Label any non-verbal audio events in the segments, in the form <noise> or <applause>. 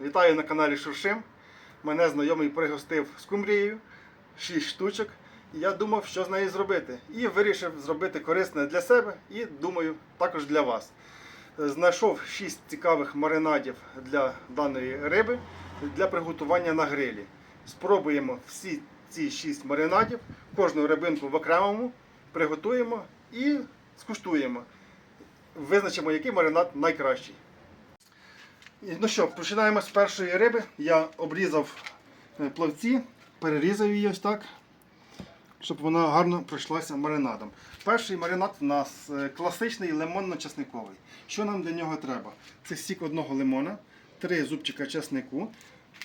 Вітаю на каналі Шуршим. Мене знайомий пригостив скумбрією, 6 штучок. Я думав, що з нею зробити. І вирішив зробити корисне для себе і думаю, також для вас. Знайшов 6 цікавих маринадів для даної риби для приготування на грилі. Спробуємо всі ці 6 маринадів, кожну рибинку в окремому, приготуємо і скуштуємо. Визначимо, який маринад найкращий. Ну що, починаємо з першої риби. Я обрізав е, плавці, перерізав її ось так, щоб вона гарно пройшлася маринадом. Перший маринад у нас е, класичний лимонно-часниковий. Що нам для нього треба? Це сік одного лимона, три зубчика часнику,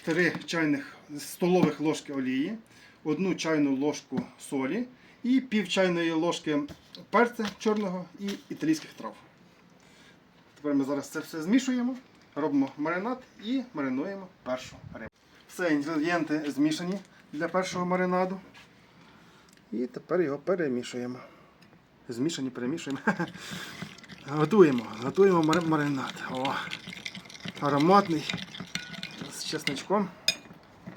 три чайних столових ложки олії, одну чайну ложку солі і пів чайної ложки перця чорного і італійських трав. Тепер ми зараз це все змішуємо, робимо маринад і маринуємо першу рибу. Все, інгредієнти змішані для першого маринаду. І тепер його перемішуємо. Змішані, перемішуємо. <laughs> Готуємо, готуємо маринад. О, ароматний, з чесничком.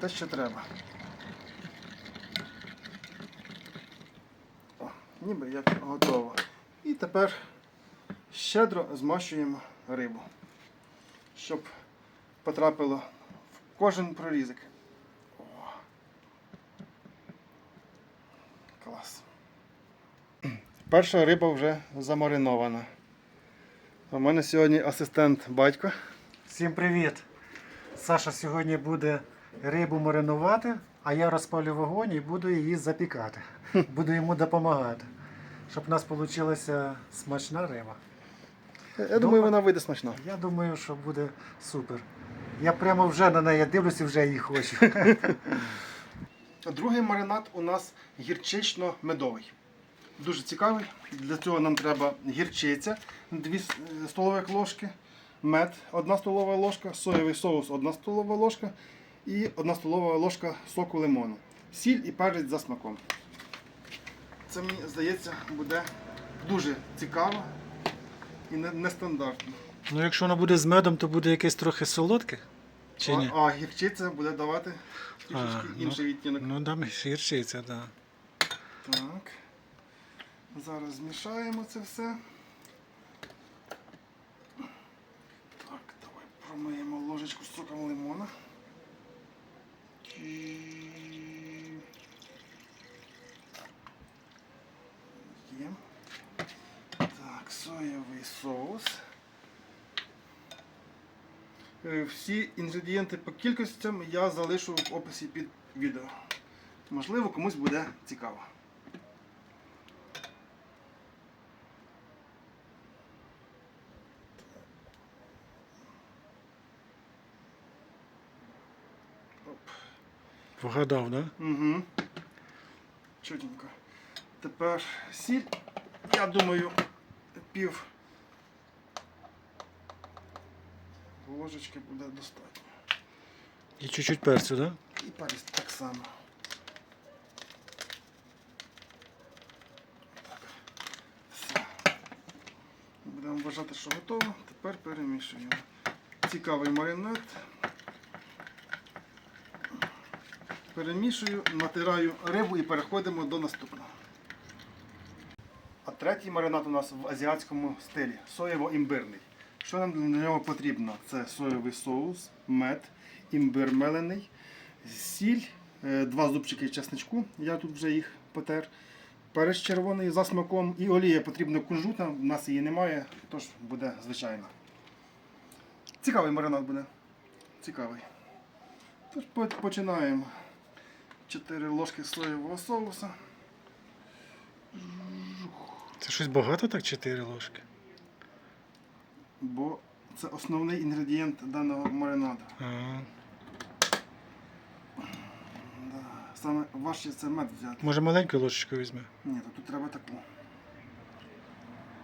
Те, що треба. О, ніби як готово. І тепер щедро змащуємо рибу, щоб потрапило в кожен прорізик. О. Клас. Перша риба вже замаринована. У мене сьогодні асистент батько. Всім привіт! Саша сьогодні буде рибу маринувати, а я розпалю вогонь і буду її запікати. Буду йому допомагати, щоб у нас вийшла смачна риба. Я думаю, вона вийде смачно. Я думаю, що буде супер. Я прямо вже на неї дивлюсь і вже її хочу. Другий маринад у нас гірчично-медовий. Дуже цікавий. Для цього нам треба гірчиця 2 столових ложки, мед 1 столова ложка, соєвий соус 1 столова ложка і 1 столова ложка соку лимону. Сіль і перець за смаком. Це мені здається буде дуже цікаво і не- нестандартно. Ну, якщо вона буде з медом, то буде якесь трохи солодке? Чи ні? А, а гірчиця буде давати трішечки А, ну, інший відтінок. Ну, там гірчиця, так. Да. Так. Зараз змішаємо це все. Так, давай промиємо ложечку з соком лимона. І... Є. Так, соєвий соус. Е, Всі інгредієнти по кількостям я залишу в описі під відео. Можливо, комусь буде цікаво. Вгадав, так? Да? Угу. Чудненько. Тепер сіль, я думаю, пів ложечки буде достатньо. І чуть-чуть перцю, так? Да? І перець так само. Так. Все. Будемо вважати, що готово. Тепер перемішуємо. Цікавий маринад. Перемішую, натираю рибу і переходимо до наступного. А третій маринад у нас в азіатському стилі соєво-імбирний. Що нам для нього потрібно? Це соєвий соус, мед, імбир мелений, сіль, е, два зубчики чесничку, я тут вже їх потер, перець червоний за смаком і олія потрібна кунжутна, у нас її немає, тож буде звичайно. Цікавий маринад буде. Цікавий. Тож починаємо. 4 ложки соєвого соуса. Це щось багато так, 4 ложки. Бо це основний інгредієнт даного маринаду. А, Да. Саме важче це мед взяти. може маленьку ложечку візьме? Ні, то тут треба таку.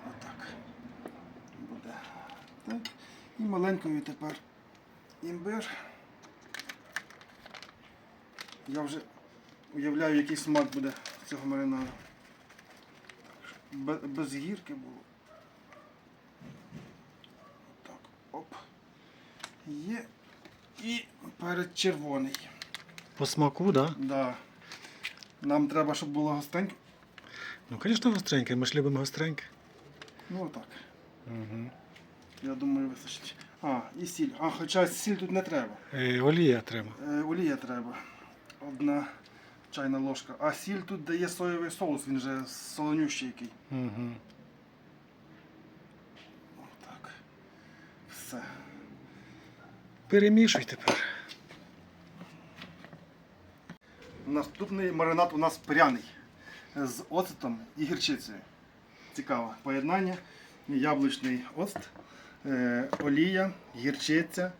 Отак. Буде. Так. І маленькою тепер імбир. Я вже уявляю, який смак буде цього маринаду. Без гірки було. Так, оп. Є. І перець червоний. По смаку, да? Да. Нам треба, щоб було гостенько. Ну, звісно, гостреньке, ми ж любимо гостреньке. Ну отак. Угу. Я думаю, вистачить. А, і сіль. А, хоча сіль тут не треба. Е, олія треба. Е, олія треба. Одна чайна ложка. А сіль тут дає соєвий соус, він же солонющий який. Угу. Отак. Все. Перемішуй тепер. Наступний маринад у нас пряний з оцетом і гірчицею. Цікаве поєднання. Яблучний оцет, е, олія, гірчиця,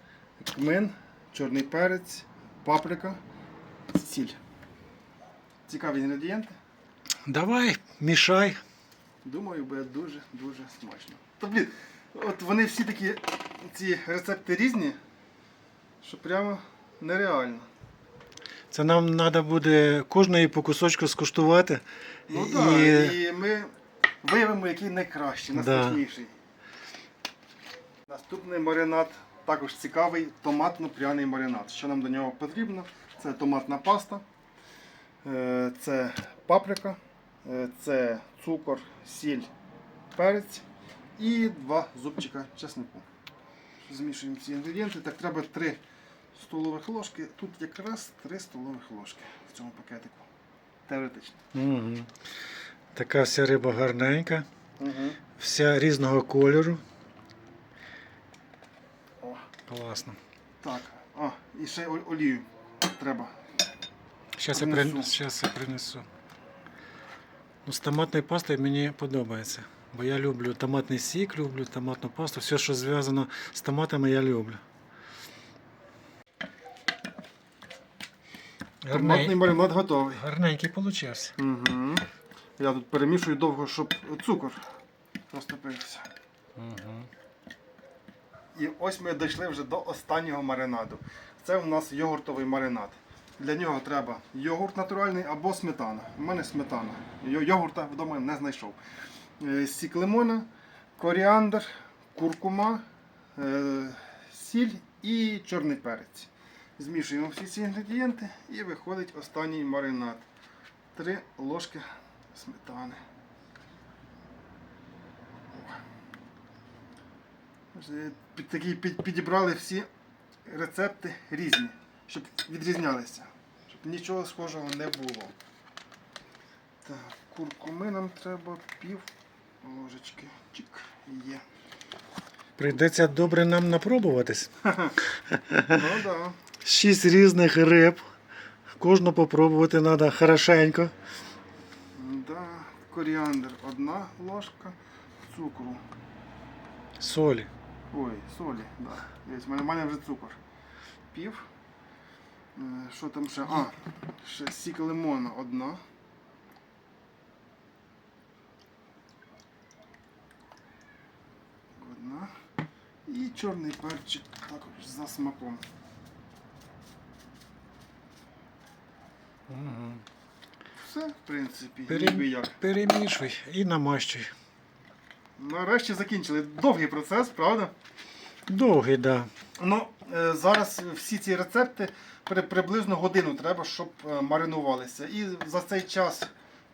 кмин, чорний перець, паприка, сіль. Цікаві інгредієнти. Давай, мішай. Думаю, буде дуже-дуже смачно. Та блін, от вони всі такі, ці рецепти різні, що прямо нереально. Це нам треба буде кожної по кусочку скуштувати. Ну І- так, і ми виявимо, який найкращий, Да. Наступний маринад також цікавий томатно-пряний маринад. Що нам до нього потрібно? Це томатна паста, е, це паприка, е, це цукор, сіль, перець і два зубчика чеснику. Змішуємо ці інгредієнти. Так треба 3 столових ложки. Тут якраз 3 столових ложки в цьому пакетику. Теоретично. Угу. Така вся риба гарненька, Угу. вся різного кольору. О, Класно. так. А, і ще олію треба. Зараз я, Принесу. Щас я принесу. Ну, з томатною пастою мені подобається. Бо я люблю томатний сік, люблю томатну пасту. Все, що зв'язано з томатами, я люблю. Томатний маринад готовий. Гарненький получився. Угу. Я тут перемішую довго, щоб цукор розтопився. Угу. І ось ми дійшли вже до останнього маринаду. Це у нас йогуртовий маринад. Для нього треба йогурт натуральний або сметана. У мене сметана. Йогурта вдома не знайшов. Е, Сік лимона, коріандр, куркума, е, сіль і чорний перець. Змішуємо всі ці інгредієнти і виходить останній маринад. Три ложки сметани. Під, такі, під, підібрали всі рецепти різні, щоб відрізнялися, щоб нічого схожого не було. Так, куркуми нам треба пів ложечки. Чик, є. Прийдеться добре нам напробуватись. <laughs> Ну да. Шість різних риб. Кожну попробувати треба хорошенько. Да. Коріандр одна ложка, цукру. Солі. Ой, солі, да. В мене, мене вже цукор. Пів. Е, Що там ще? А, ще сік лимона. Одна. І чорний перчик також за смаком. Угу. Все, в принципі, Пере- ніби як. Перемішуй і намащуй. Нарешті закінчили. Довгий процес, правда? Довгий, так. Да. Ну, е, зараз всі ці рецепти при, приблизно годину треба, щоб е, маринувалися. І за цей час,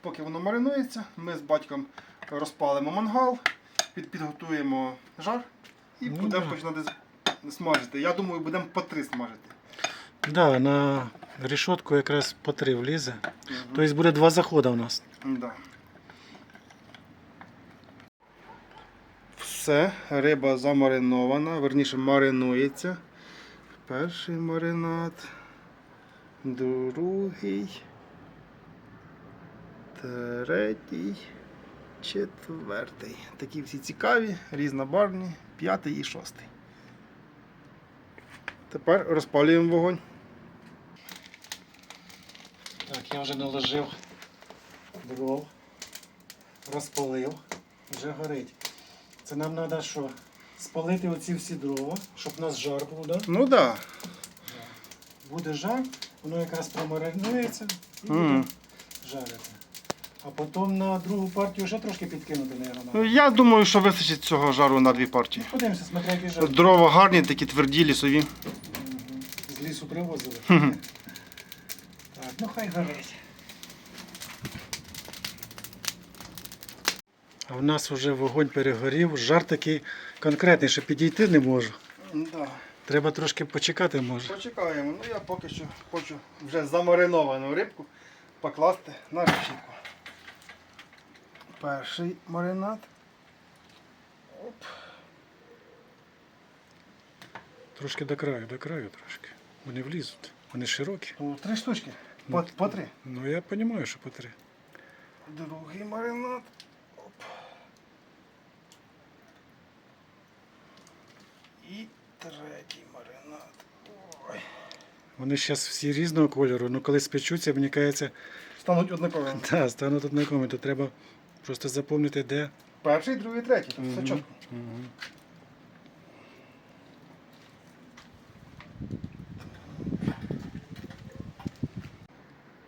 поки воно маринується, ми з батьком розпалимо мангал, підготуємо жар і Ну будемо да. починати з- смажити. Я думаю, будемо по три смажити. Да, на решетку якраз по три влізе. Мгм. Тобто буде два заходи у нас. Да. Все, риба замаринована, верніше маринується. Перший маринад, другий, третій, четвертий. Такі всі цікаві, різнобарвні, п'ятий і шостий. Тепер розпалюємо вогонь. Так, я вже наложив дров, розпалив, вже горить. Це нам треба що? Спалити оці всі дрова, щоб у нас жар був, да? Ну так. Да. Буде жар, воно якраз промаринується і буде жарити. А потім на другу партію ще трошки підкинути, Ну, мабуть. Я думаю, що вистачить цього жару на дві партії. Подивимося, смотря який жар. Дрова гарні, такі тверді, лісові. З лісу привозили. Хм. Так, ну хай горить. А в нас вже вогонь перегорів, жар такий конкретний, що підійти не можу. Да. Треба трошки почекати може. Почекаємо. Ну я поки що хочу вже замариновану рибку покласти на решітку. Перший маринад. Оп. Трошки до краю, до краю трошки. Вони влізуть. Вони широкі. Ну, Три штучки. По, по три. Ну я розумію, що по три. Другий маринад. Оп. І третій маринад. Ой. Вони зараз всі різного кольору, але коли спечуться, мені кажеться, Стануть однаковими. <laughs> та, стануть однаковими, то треба просто запам'ятати, де. Перший, другий, третій. Тут все чітко. Мгм.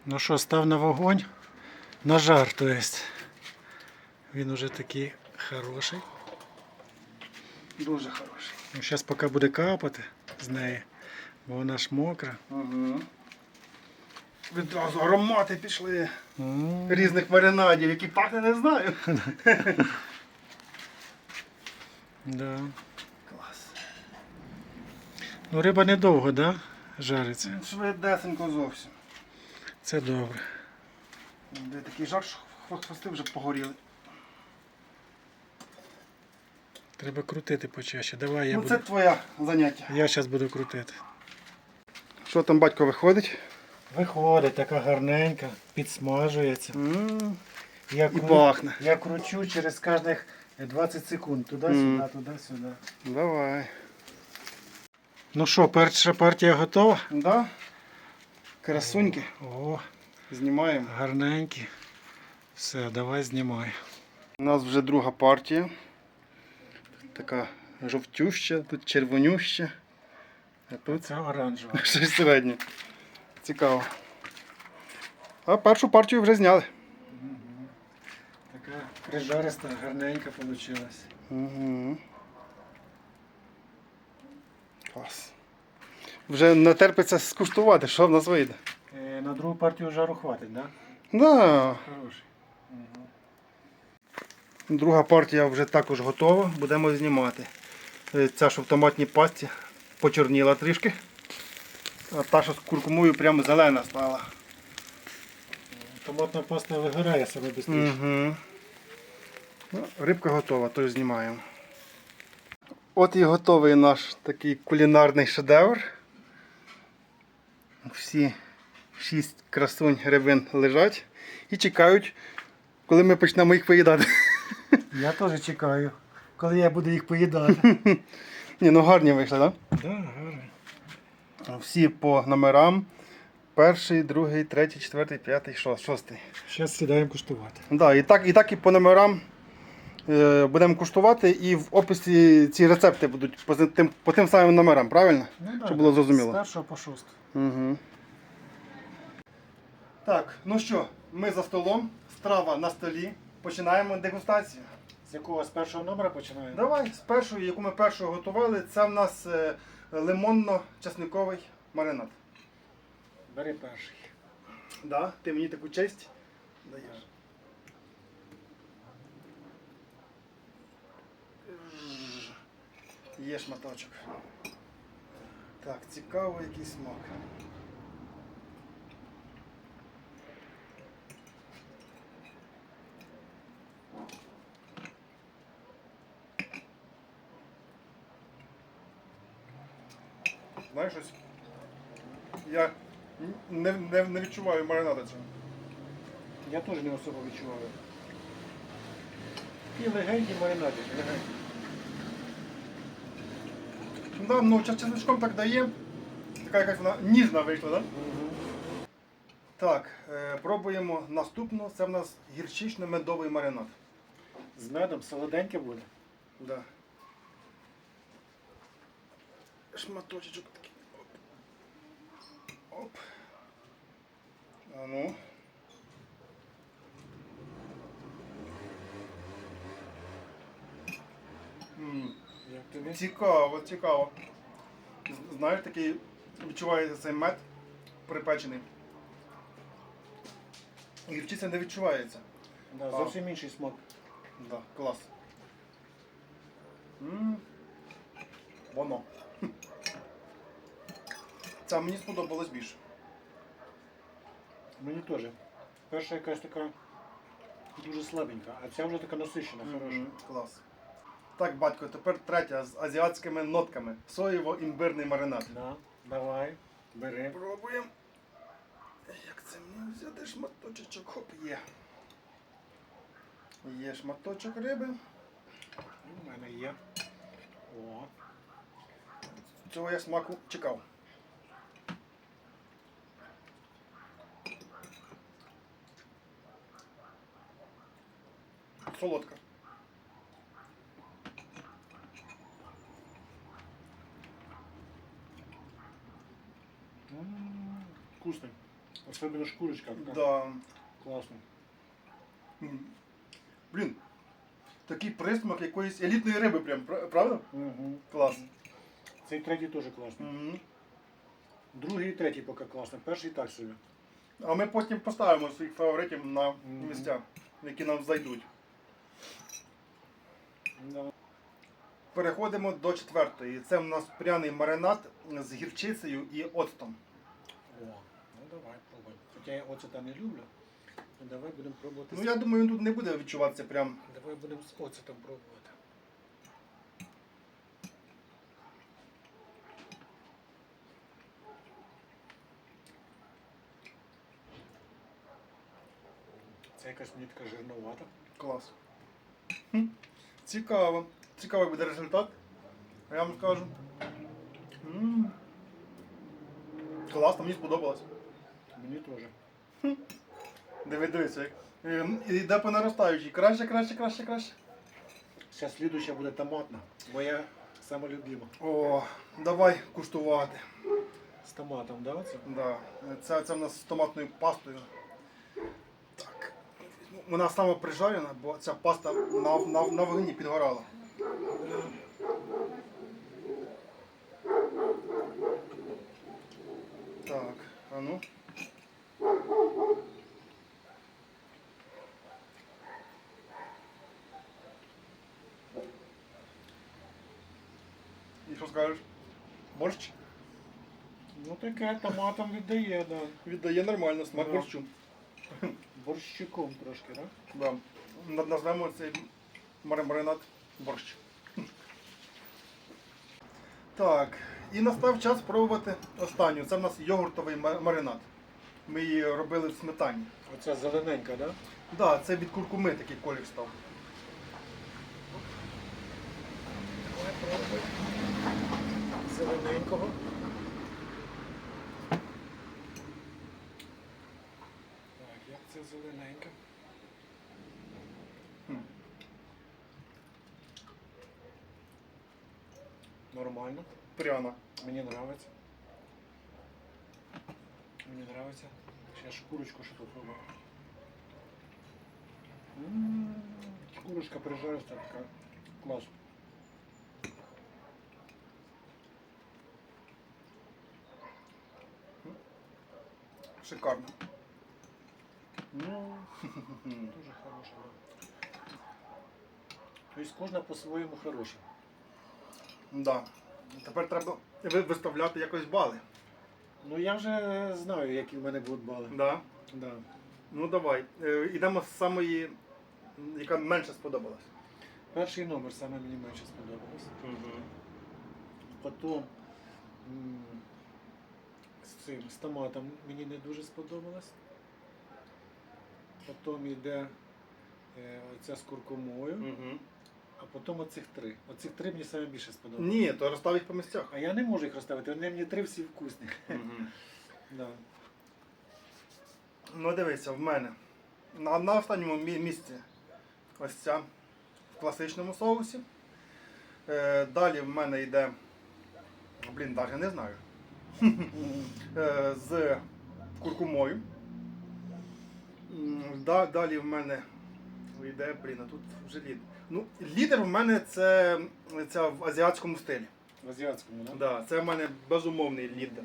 Ну що, став на вогонь, на жар, то есть. Він уже такий хороший. Дуже хороший. Ну, зараз поки буде капати з неї, бо вона ж мокра. Угу. Відразу аромати пішли різних маринадів, які пахне не знаю. Да. Клас. Ну, риба недовго, да? Жариться. Швидесенько зовсім. Це добре. Де такий жар, що хвости вже погоріли. Треба крутити почаще. Давай я ну буду. це твоє заняття. Я зараз буду крутити. Що там батько виходить? Виходить, така гарненька, підсмажується. м Я, І кру- пахне. я кручу через кожних 20 секунд. Туди-сюди, Мгм. туди-сюди. Давай. Ну що, перша партія готова? Да? Красуньки. О, Знімаємо. гарненькі. Все, давай знімай. У нас вже друга партія. Така жовтюща, тут червонюща. А тут Це оранжева. щось середнє. Цікаво. А першу партію вже зняли. Така прижариста, гарненька вийшла. Угу. Клас. Вже не терпиться скуштувати, що в нас вийде. Е, на другу партію жару хватить, так? Да? Да. Хороший. Друга партія вже також готова, будемо знімати. Е, Ця, що в томатній пасті, почорніла трішки. Та, що з куркумою, прямо зелена стала. Томатна паста вигорає саме швидше. Угу. Ну, рибка готова, тож знімаємо. От і готовий наш такий кулінарний шедевр. Всі шість красунь рибин лежать і чекають, коли ми почнемо їх поїдати. <laughs> Я теж чекаю, коли я буду їх поїдати. <laughs> Ні, ну гарні вийшли, так? да, гарно. Всі по номерам. Перший, другий, третій, четвертий, п'ятий, шостий. Зараз сідаємо куштувати. Да, і, так, і так і по номерам е, будемо куштувати, і в описі ці рецепти будуть по тим, по тим самим номерам, правильно? Ну, да, Щоб було зрозуміло. З першого по шосту. Угу. Так, ну що, ми за столом, страва на столі. Починаємо дегустацію. З якого з першого номера починаємо? Давай з першої, яку ми першого готували, це в нас е, лимонно-часниковий маринад. Бери перший. Да, ти мені таку честь даєш. Є шматочок. Так, цікаво, який смак. Знаєш щось? Я не, не, не відчуваю маринада цього. Я теж не особо відчуваю. І легенькі маринади, легенькі. Да, ну чесночком так дає. Така якась вона ніжна вийшла, так? Да? Так, е, пробуємо наступну. Це в нас гірчично-медовий маринад. З медом солоденьке буде. Да. Шматочок такий. Оп. А ну. М, Як тобі? Цікаво, цікаво. З- Знаєш, такий відчувається цей мед припечений. Гірчиця не відчувається. Да, зовсім інший смак. Да, клас. м Воно. Це мені сподобалось більше. Мені теж. Перша якась така дуже слабенька, а ця вже така насищена, хороша. Мгм, Клас. Так, батько, тепер третя з азіатськими нотками. Соєво-імбирний маринад. Да, давай, бери. Пробуємо. Як це мені взяти шматочок? Хоп, є. Є шматочок риби. У мене є. О, Цього я смаку чекав. Солодка. м, вкусний. Особливо шкурочка. така. Да. Класно. М. Блін. Такий присмак якоїсь елітної риби, прям, пра- правда? Угу. Клас. Цей третій теж класний. Мгм. Другий і третій поки класно. Перший так собі. А ми потім поставимо своїх фаворитів на Мгм. місця, які нам зайдуть. Переходимо до четвертої. Це в нас пряний маринад з гірчицею і оцтом. О, ну давай пробуємо. Хоча я оцета не люблю. Ну, давай будемо пробувати. Ну з- я думаю, він тут не буде відчуватися прям. Давай будемо з оцетом пробувати. Це якась нитка жирновата. Клас. Хм. Цікаво. Цікавий буде результат. А я вам скажу. М. Класно, мені сподобалось. Мені теж. Диви, дивися. як. Е, Йде по наростаючій. Краще, краще, краще, краще. Зараз слідуща буде томатна. Моя сама любима. О, давай куштувати. З томатом, да? Це? Да. Це, це в нас з томатною пастою. Вона саме прижарена, бо ця паста на, на, на вогні підгорала. Так, а ну. І що скажеш? Борщ? Ну таке томатом віддає, да. Віддає нормально смак Да. борщу. Борщиком трошки, да? Да. На- Назвемо цей маринад борщ. Так, і настав час пробувати останню. Це в нас йогуртовий маринад. Ми її робили в сметані. Оця зелененька, да? Так, да, це від куркуми такий колір став. Давай пробуй. Зелененького. Так, як це зелененька? Хм. Нормально. Пряно. Мені нравиться. Мені нравиться. Ще шкурочку ще попробую. М, Шкурочка прижариста така. Клас. Шикарно. Ну, <laughs> дуже хороша. Тобто кожна по-своєму хороша. Да. Тепер треба ви- виставляти якось бали. Ну я вже знаю, які в мене будуть бали. Да. Да. Ну давай. Е, Ідемо з самої, м, яка менше сподобалась. Перший номер саме мені менше сподобався. Потім м, з цим з томатом мені не дуже сподобалось. Потім йде е, оця з куркумою, Угу. А потім оцих три. Оцих три мені саме більше сподобалось. Ні, то розстав їх по місцях. А я не можу їх розставити, вони мені три всі вкусні. <laughs> Да. Ну дивися, в мене. На, на останньому мі- місці ось ця в класичному соусі. Е, далі в мене йде. Блін, навіть не знаю. <laughs> Е, з куркумою. М, Да, далі в мене йде, блін, а тут вже лідер. Ну, лідер в мене це, це в азіатському стилі. В азіатському, так? Да? Да, це в мене безумовний лідер.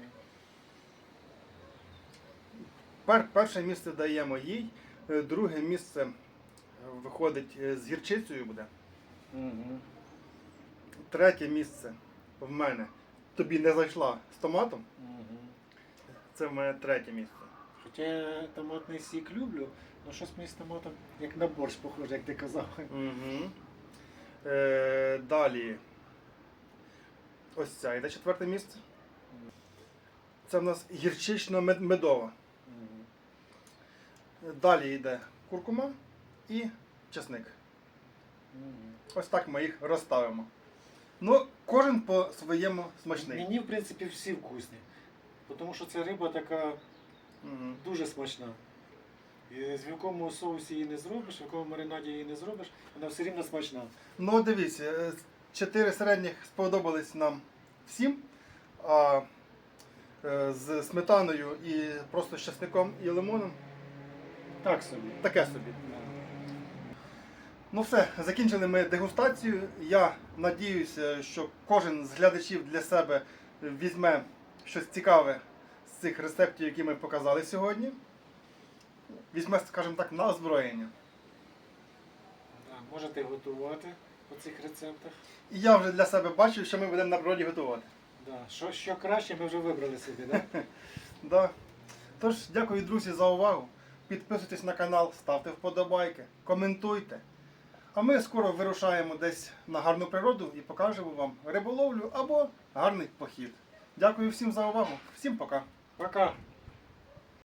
Пер, перше місце даємо їй, е, друге місце е, виходить е, з гірчицею буде. Угу. Третє місце в мене тобі не зайшла з томатом. Угу. Це в мене третє місце. Хоча я томатний сік люблю, але щось мені з томатом як на борщ похоже, як ти казав. Угу. Е, далі. Ось ця йде четверте місце. Це в нас гірчично-медова. Мгм. Далі йде куркума і чесник. Мгм. Ось так ми їх розставимо. Ну, кожен по своєму смачний. Мені, в принципі, всі вкусні. Тому що ця риба така Мгм. дуже смачна. І з в якому соусі її не зробиш, в якому маринаді її не зробиш, вона все рівно смачна. Ну, дивіться, е, чотири середніх сподобались нам всім. А е, з сметаною і просто з часником і лимоном Так собі. таке собі. Ну все, закінчили ми дегустацію. Я надіюся, що кожен з глядачів для себе візьме щось цікаве цих рецептів, які ми показали сьогодні. Візьме, скажімо так, на озброєння. Можете готувати по цих рецептах. І я вже для себе бачу, що ми будемо на природі готувати. Да. Що, що краще, ми вже вибрали собі, да? <laughs> Да. Тож, дякую, друзі, за увагу. Підписуйтесь на канал, ставте вподобайки, коментуйте. А ми скоро вирушаємо десь на гарну природу і покажемо вам риболовлю або гарний похід. Дякую всім за увагу. Всім пока. Пока!